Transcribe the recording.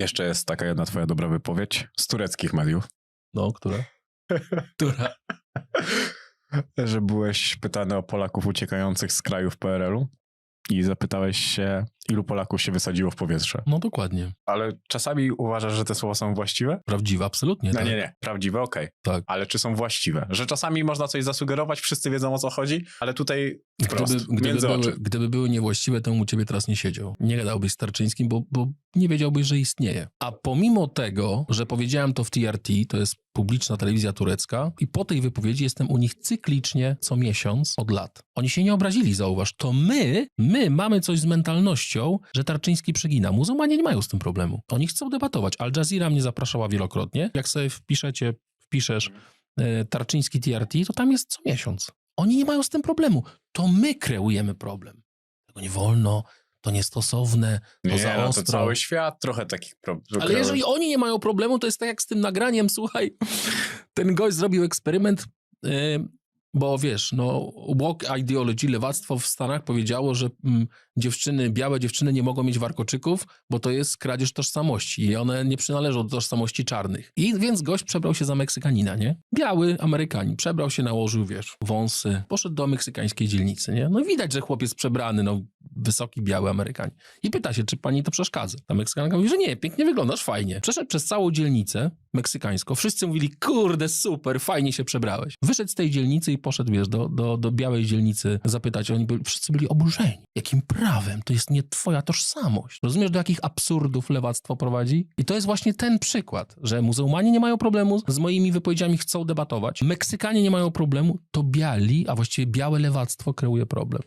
Jeszcze jest taka jedna twoja dobra wypowiedź z tureckich mediów, No, które? Która? że byłeś pytany o Polaków uciekających z krajów PRL-u i zapytałeś się, ilu Polaków się wysadziło w powietrze. No dokładnie. Ale czasami uważasz, że te słowa są właściwe? Prawdziwe, absolutnie. No tak. nie, nie, prawdziwe, okej. Tak. Ale czy są właściwe? Że czasami można coś zasugerować, wszyscy wiedzą o co chodzi, ale tutaj wprost, Gdyby, gdyby, były, gdyby były niewłaściwe, to u ciebie teraz nie siedział. Nie gadałbyś z Tarczyńskim, bo, bo nie wiedziałbyś, że istnieje. A pomimo tego, że powiedziałem to w TRT, to jest publiczna telewizja turecka, i po tej wypowiedzi jestem u nich cyklicznie co miesiąc od lat. Oni się nie obrazili, zauważ. To my, my mamy coś z mentalnością, że Tarczyński przegina. Muzułmanie nie mają z tym problemu. Oni chcą debatować. Al Jazeera mnie zapraszała wielokrotnie. Jak sobie wpiszecie, wpiszesz e, Tarczyński TRT, to tam jest co miesiąc. Oni nie mają z tym problemu. To my kreujemy problem. Tego nie wolno, to niestosowne, to Nie, za no to ostro. cały świat trochę takich problemów. Ale jeżeli oni nie mają problemu, to jest tak jak z tym nagraniem, słuchaj, ten gość zrobił eksperyment, yy, bo wiesz, no walk ideology, lewactwo w Stanach powiedziało, że mm, dziewczyny, białe dziewczyny nie mogą mieć warkoczyków, bo to jest kradzież tożsamości i one nie przynależą do tożsamości czarnych. I więc gość przebrał się za Meksykanina, nie? Biały Amerykanin, przebrał się, nałożył, wiesz, wąsy, poszedł do meksykańskiej dzielnicy, nie? No widać, że chłopiec przebrany, no wysoki, biały Amerykanin. I pyta się, czy pani to przeszkadza. Ta Meksykanka mówi, że nie, pięknie wyglądasz, fajnie. Przeszedł przez całą dzielnicę meksykańską. Wszyscy mówili, kurde, super, fajnie się przebrałeś. Wyszedł z tej dzielnicy i poszedł, wiesz, do, do, do białej dzielnicy zapytać. Oni byli, wszyscy byli oburzeni. Jakim prawem? To jest nie twoja tożsamość. Rozumiesz, do jakich absurdów lewactwo prowadzi? I to jest właśnie ten przykład, że muzułmanie nie mają problemu z moimi wypowiedziami, chcą debatować. Meksykanie nie mają problemu, to biali, a właściwie białe lewactwo kreuje problem.